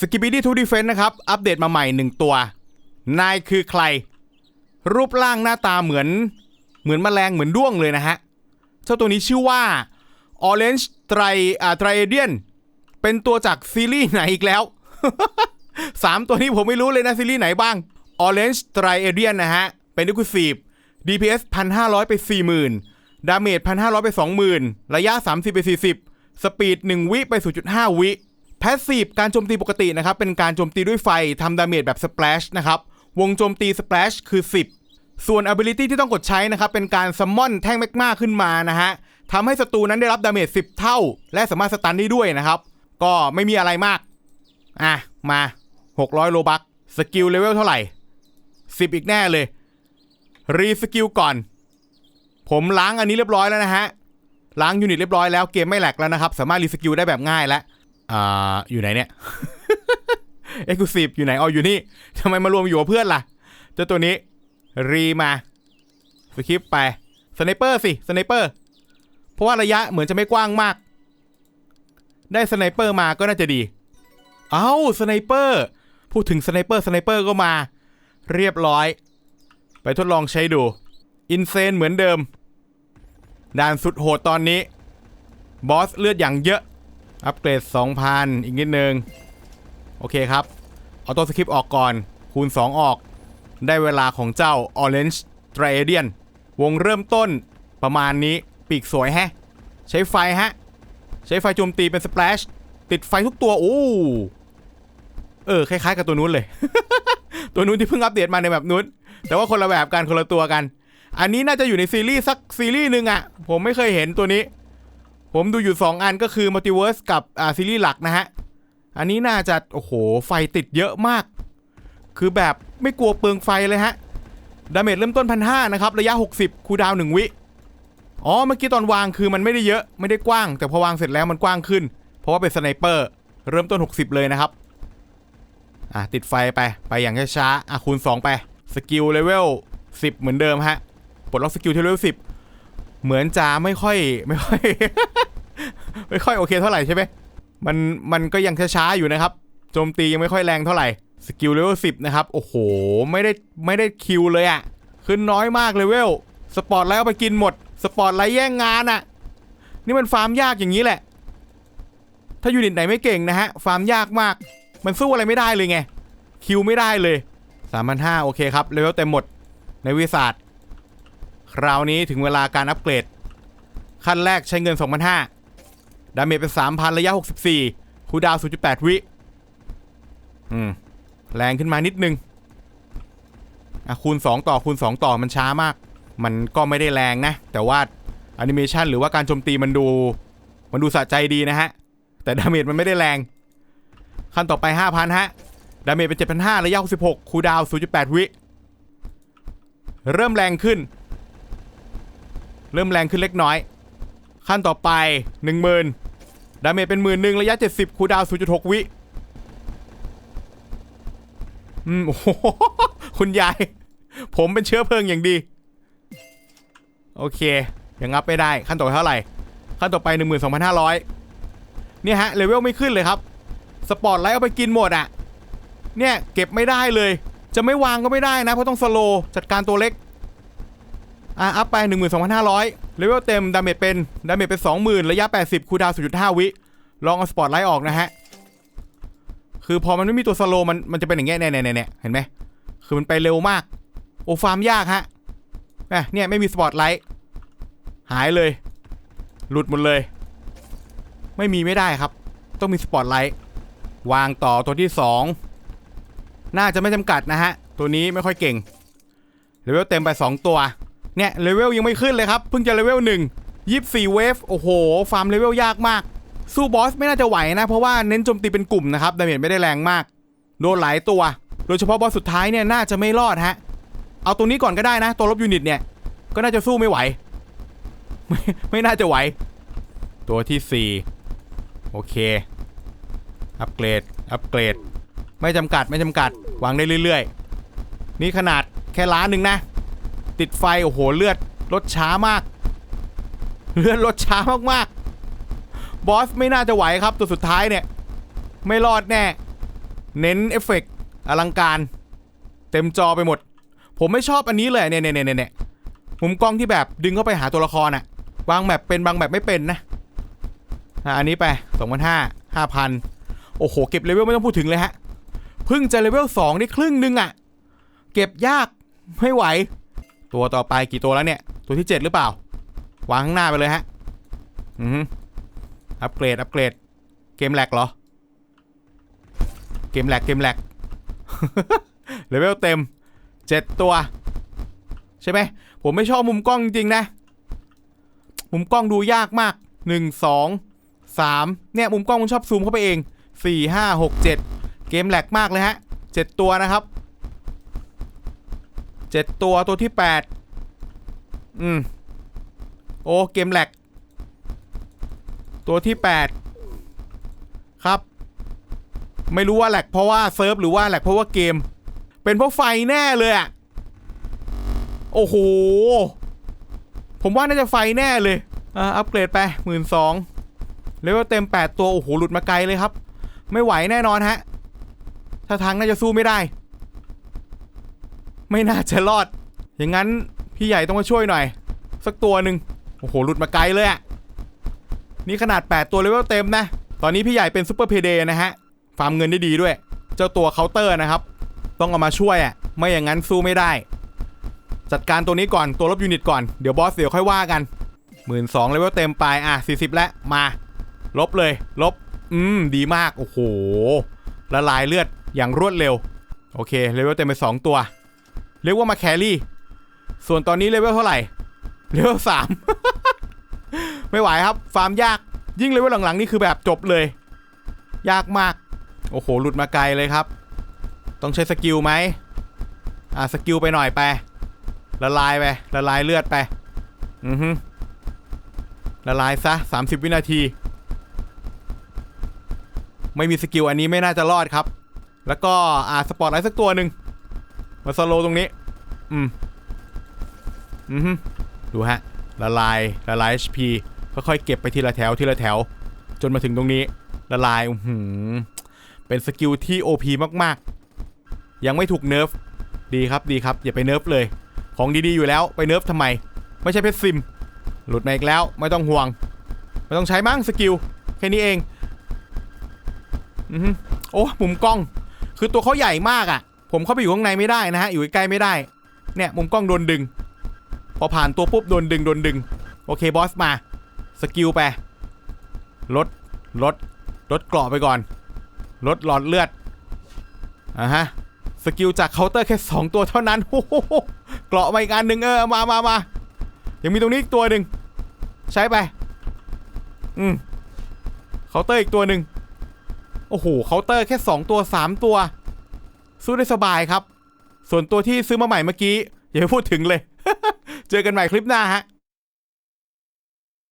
สกิ b ิดี้ทูดีเฟนนะครับ อัปเดตมาใหม่หนึ่งตัว นายคือใคร รูปร่างหน้าตาเหมือน เหมือนแมลงเหมือนด้วงเลยนะฮะ เจ้าตัวนี้ชื่อว่า Orange Tri อ่า Triadian เป็นตัวจากซีรีส์ไหนอีกแล้วสามตัวนี้ผมไม่รู้เลยนะซีรีส์ไหนบ้าง Orange Triadian นะฮะ เป็นดิคูซีฟ DPS 1,500 ไป 40,000 ดาเมจ 1,500 ไป 20,000 ระยะ 30 ไป 40 สปีด 1 วิไป 0.5 วิ แพสซีฟการโจมตีปกตินะครับ เป็นการโจมตีด้วยไฟทำดาเมจแบบสเปลชนะครับ วงโจมตีสเปลชคือ 10 ส่วน ability ที่ต้องกดใช้นะครับ เป็นการซัมมอนแท่งแมกมาขึ้นมานะฮะทำให้ศัตรูนั้นได้รับดาเมจ10 เท่า และสามารถสตันได้ด้วยนะครับ ก็ไม่มีอะไรมาก อะ มา 600 โลบักสกิลเลเวลเท่าไหร่ 10 อีกแน่เลย รีสกิลก่อน ผมล้างอันนี้เรียบร้อยแล้วนะฮะล้างยูนิตเรียบร้อยแล้วเกมไม่แหลกแล้วนะครับ สามารถรีสกิลได้แบบง่ายแล้ว อ่าอยู่ไหนเนี่ยเอ็กซ์คลูซีฟอยู่ไหนอ๋ออยู่นี่ทำไมมารวมอยู่กับเพื่อนล่ะเจ้าตัวนี้รีมาสคิปไปสไนเปอร์สิสไนเปอร์เพราะว่าระยะเหมือนจะไม่กว้างมาก ได้สไนเปอร์มาก็น่าจะดี เอ้าสไนเปอร์พูดถึงสไนเปอร์สไนเปอร์ก็มา เรียบร้อย ไปทดลองใช้ดู อินเซนเหมือนเดิม ด่านสุดโหดตอนนี้ บอสเลือดอย่างเยอะ อัปเกรด 2,000 อีกนิดนึง โอเคครับ เอาตัวสคริปต์ออกก่อน คูณ 2 ออก ได้เวลาของเจ้า Orange t r a d i a n วงเริ่มต้นประมาณนี้ปีกสวยแฮะ ใช้ไฟฮะ ใช้ไฟโจมตีเป็นสเปลชติดไฟทุกตัว โอ้ เออ คล้ายๆกับตัวนู้นเลย ตัวนู้นที่เพิ่งอัปเดตมาในแบบนู้น แต่ว่าคนละแบบกันคนละตัวกัน อันนี้น่าจะอยู่ในซีรีส์สักซีรีส์หนึ่งอะผมไม่เคยเห็นตัวนี้ ผมดูอยู่ 2 อันก็คือ Multiverse กับอ่าซีรีส์หลักนะฮะ อันนี้น่าจะ โอ้โห ไฟติดเยอะมาก คือแบบไม่กลัวเปลืองไฟเลยฮะ ดาเมจเริ่มต้นพันห้านะครับ ระยะ 60 คูดาวหนึ่งวิ อ๋อ เมื่อกี้ตอนวางคือมันไม่ได้เยอะไม่ได้กว้าง แต่พอวางเสร็จแล้วมันกว้างขึ้น เพราะว่าเป็นสไนเปอร์เริ่มต้น 60 เลยนะครับ อะติดไฟไปไปอย่างช้าๆอะคูณ 2 ไปสกิลเลเวล10 เหมือนเดิมฮะปลดล็อกสกิลที่เลเวล10 เหมือนจะไม่ค่อยไม่ค่อย ไม่ค่อยโอเคเท่าไหร่ใช่ไหมมันมันก็ยังช้าๆอยู่นะครับโจมตียังไม่ค่อยแรงเท่าไหร่สกิลเลเวล10นะครับ โอ้โห ไม่ได้ไม่ได้คิวเลยอะขึ้นน้อยมากเลเวล สปอร์ตไลท์เอาไปกินหมด สปอร์ตไลท์แย่งงานอะนี่มันฟาร์มยากอย่างนี้แหละ ถ้ายูนิตไหนไม่เก่งนะฮะ ฟาร์มยากมาก มันสู้อะไรไม่ได้เลยไง คิวไม่ได้เลย3,500โอเคครับเลเวลเต็มหมด ในวิสาสตร์ คราวนี้ถึงเวลาการอัปเกรด ขั้นแรกใช้เงิน 2,500 ดาเมจเป็น 3,000 ระยะ 64 คูดาวน์0.8 วิ อืม แรงขึ้นมานิดนึง อะ คูณ 2 ต่อคูณ 2 ต่อมันช้ามาก มันก็ไม่ได้แรงนะ แต่ว่าแอนิเมชันหรือว่าการโจมตีมันดู มันดูสะใจดีนะฮะ แต่ดาเมจมันไม่ได้แรง ขั้นต่อไป 5,000 ฮะ ดาเมจเป็น 7,500 ระยะ 66 คูดาวน์0.8 วิ เริ่มแรงขึ้น เริ่มแรงขึ้นเล็กน้อย ขั้นต่อไป 10,000 ดาเมจเป็น11,000ระยะ 70 คูดาวน์0.6 วิอืมโอ้โหคุณยาย ผมเป็นเชื้อเพลิงอย่างดี โอเค ยังงับไม่ได้ ขั้นต่อไปเท่าไหร่ ขั้นต่อไป 12,500 เนี่ยฮะ เลเวลไม่ขึ้นเลยครับ สปอร์ตไลท์เอาไปกินหมดอะเนี่ย เก็บไม่ได้เลย จะไม่วางก็ไม่ได้นะ เพราะต้องสโลว์จัดการตัวเล็ก อะอัพไป 12,500เลเวลเต็มดาเมจเป็นดาเมจเป็น 20,000 ระยะ 80คูดาวน์0.5 วิ ลองเอาสปอตไลท์ออกนะฮะ คือพอมันไม่มีตัวสโลมันมันจะเป็นอย่างเงี้ยเนี่ยเนี่ยเนเห็นไหมคือมันไปเร็วมาก โอ้ฟาร์มยากฮะเนี่ยไม่มีสปอตไลท์หายเลย หลุดหมดเลย ไม่มีไม่ได้ครับ ต้องมีสปอตไลท์วางต่อตัวที่ 2 น่าจะไม่จำกัดนะฮะ ตัวนี้ไม่ค่อยเก่งเลเวลเต็มไป 2 ตัว เนี่ยเลเวลยังไม่ขึ้นเลยครับเพิ่งจะเลเวล1 24เวฟโอ้โห ฟาร์มเลเวลยากมาก สู้บอสไม่น่าจะไหวนะ เพราะว่าเน้นโจมตีเป็นกลุ่มนะครับดาเมจไม่ได้แรงมาก โดนหลายตัว โดยเฉพาะบอสสุดท้ายเนี่ยน่าจะไม่รอดฮะ เอาตรงนี้ก่อนก็ได้นะ ตัวลบยูนิตเนี่ย ก็น่าจะสู้ไม่ไหว ไม่ไม่น่าจะไหว ตัวที่ 4 โอเค อัปเกรด อัปเกรด ไม่จำกัดไม่จำกัดวางได้เรื่อย ๆ นี่ขนาดแค่ล้านหนึ่งนะ ติดไฟ โอ้โห เลือดลดช้ามาก เลือดลดช้ามากๆ บอสไม่น่าจะไหวครับตัวสุดท้ายเนี่ย ไม่รอดแน่ เน้นเอฟเฟกต์อลังการ เต็มจอไปหมด ผมไม่ชอบอันนี้เลยเนี่ยเนี่ยเนี่ยเนี่ยมุมกล้องที่แบบดึงเข้าไปหาตัวละครอะบางแบบเป็นบางแบบไม่เป็นนะอันนี้ไป2 5 0 0 5,000โอ้โห เก็บเลเวลไม่ต้องพูดถึงเลยฮะ เพิ่งจะเลเวล2ได้ครึ่งนึงอะ เก็บยากไม่ไหว ตัวต่อไปกี่ตัวแล้วเนี่ย ตัวที่ 7 หรือเปล่า วางข้างหน้าไปเลยฮะ อืออัปเกรด อัปเกรด เกมแหลกเหรอ เกมแหลก เกมแหลก เลเวลเต็ม 7 ตัว ใช่ไหม ผมไม่ชอบมุมกล้องจริงๆนะ มุมกล้องดูยากมาก 1 2 3 เนี่ย มุมกล้องมันชอบซูมเข้าไปเอง 4 5 6 7 เกมแหลกมากเลยฮะ 7 ตัวนะครับ 7ตัวตัวที่8อืม โอ้ เกมแหลก ตัวที่8ครับ ไม่รู้ว่าแหลกเพราะว่าเซิร์ฟหรือว่าแหลกเพราะว่าเกม เป็นเพราะไฟแน่เลยอะโอ้โห ผมว่าน่าจะไฟแน่เลยอ่าอัปเกรดไปหมื่นสองเลเวลเต็ม 8 ตัว โอ้โห หลุดมาไกลเลยครับ ไม่ไหวแน่นอนฮะ ถ้าทางน่าจะสู้ไม่ได้ ไม่น่าจะรอด อย่างนั้นพี่ใหญ่ต้องมาช่วยหน่อย สักตัวหนึ่งโอ้โหหลุดมาไกลเลยอะนี่ขนาด 8 ตัวเลเวลเต็มนะ ตอนนี้พี่ใหญ่เป็นซูเปอร์เพเดนะฮะ ฟาร์มเงินได้ดีด้วย เจ้าตัวเคาน์เตอร์นะครับ ต้องเอามาช่วยอะไม่อย่างนั้นสู้ไม่ได้ จัดการตัวนี้ก่อนตัวลบยูนิตก่อนเดี๋ยวบอสเดี๋ยวค่อยว่ากันหมื่นสองเลเวลเต็มไปอะ40 แล้วมา ลบเลย ลบ อืม ดีมาก โอ้โห ละลายเลือดอย่างรวดเร็ว โอเคเลเวลเต็มไป 2 ตัว เรียกว่ามาแครี่ ส่วนตอนนี้เลเวลเท่าไหร่ เลเวลสาม ไม่ไหวครับ ฟาร์มยาก ยิ่งเลเวลหลังๆนี่คือแบบจบเลย ยากมาก โอ้โห หลุดมาไกลเลยครับ ต้องใช้สกิลไหม อะสกิลไปหน่อยไป ละลายไป ละลายเลือดไป อือฮึละลายซะ 30 วินาที ไม่มีสกิลอันนี้ไม่น่าจะรอดครับ แล้วก็อ่าสปอร์ตไลท์สักตัวหนึ่ง มาสโลว์ตรงนี้ อืม อือฮึดูฮะ ละลาย ละลาย HP ค่อยๆเก็บไปทีละแถวทีละแถว จนมาถึงตรงนี้ ละลายอื้อหือเป็นสกิลที่ OP มากๆ ยังไม่ถูกเนิร์ฟ ดีครับดีครับ อย่าไปเนิร์ฟเลย ของดีๆอยู่แล้วไปเนิร์ฟทำไม ไม่ใช่เพชรซิม หลุดมาอีกแล้วไม่ต้องห่วง ไม่ต้องใช้มั้งสกิลแค่นี้เอง อือโอ้มุมกล้อง คือตัวเขาใหญ่มากอะ่ะ ผมเข้าไปอยู่ข้างในไม่ได้นะฮะอยู่ใกล้ไม่ได้ เนี่ยมุมกล้องโดนดึง พอผ่านตัวปุ๊บโดนดึงโดนดึง โอเคบอสมา สกิลไปลดลดลดกราะไปก่อนลดหลอดเลือดอะฮะสกิลจากเคาน์เตอร์แค่ 2 ตัวเท่านั้นโอ้โหเกราะมาอีกอันหนึ่งเออมามามายังมีตรงนี้อีกตัวหนึ่งใช้ไป อืมเคาน์เตอร์อีกตัวหนึ่งโอ้โหเคาน์เตอร์แค่ 2 ตัว 3 ตัว สู้ได้สบายครับ ส่วนตัวที่ซื้อมาใหม่เมื่อกี้อย่าไปพูดถึงเลย เจอกันใหม่คลิปหน้าฮะ